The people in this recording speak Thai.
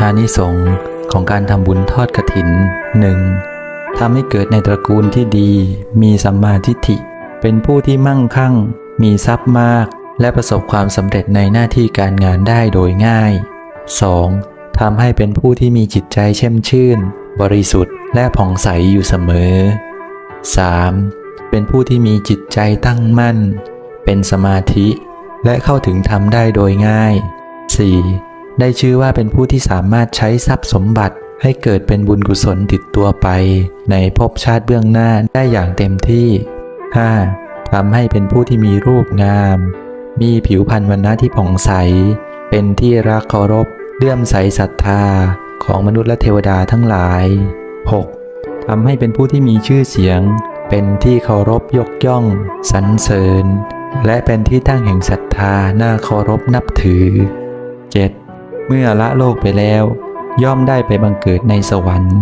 อานิสงส์ของการทำบุญทอดกระถิน 1. ทำให้เกิดในตระกูลที่ดี มีสัมมาทิฏฐิ เป็นผู้ที่มั่งคั่ง มีทรัพย์มาก และประสบความสำเร็จในหน้าที่การงานได้โดยง่าย 2. ทำให้เป็นผู้ที่มีจิตใจเช่มชื่น บริสุทธิ์และผ่องใสอยู่เสมอ 3. เป็นผู้ที่มีจิตใจตั้งมั่น เป็นสมาธิ และเข้าถึงธรรมได้โดยง่าย 4. ได้ชื่อว่าเป็นผู้ที่สามารถใช้ทรัพย์สมบัติให้เกิดเป็นบุญกุศลติดตัวไป ในภพชาติเบื้องหน้าได้อย่างเต็มที่ 5. ทำให้เป็นผู้ที่มีรูปงาม มีผิวพรรณวรรณะที่ผ่องใส เป็นที่รักเคารพเลื่อมใสศรัทธาของมนุษย์และเทวดาทั้งหลาย 6. ทำให้เป็นผู้ที่มีชื่อเสียง เป็นที่เคารพยกย่องสรรเสริญ และเป็นที่ตั้งแห่งศรัทธาน่าเคารพนับถือ 7. เมื่อละโลกไปแล้ว ย่อมได้ไปบังเกิดในสวรรค์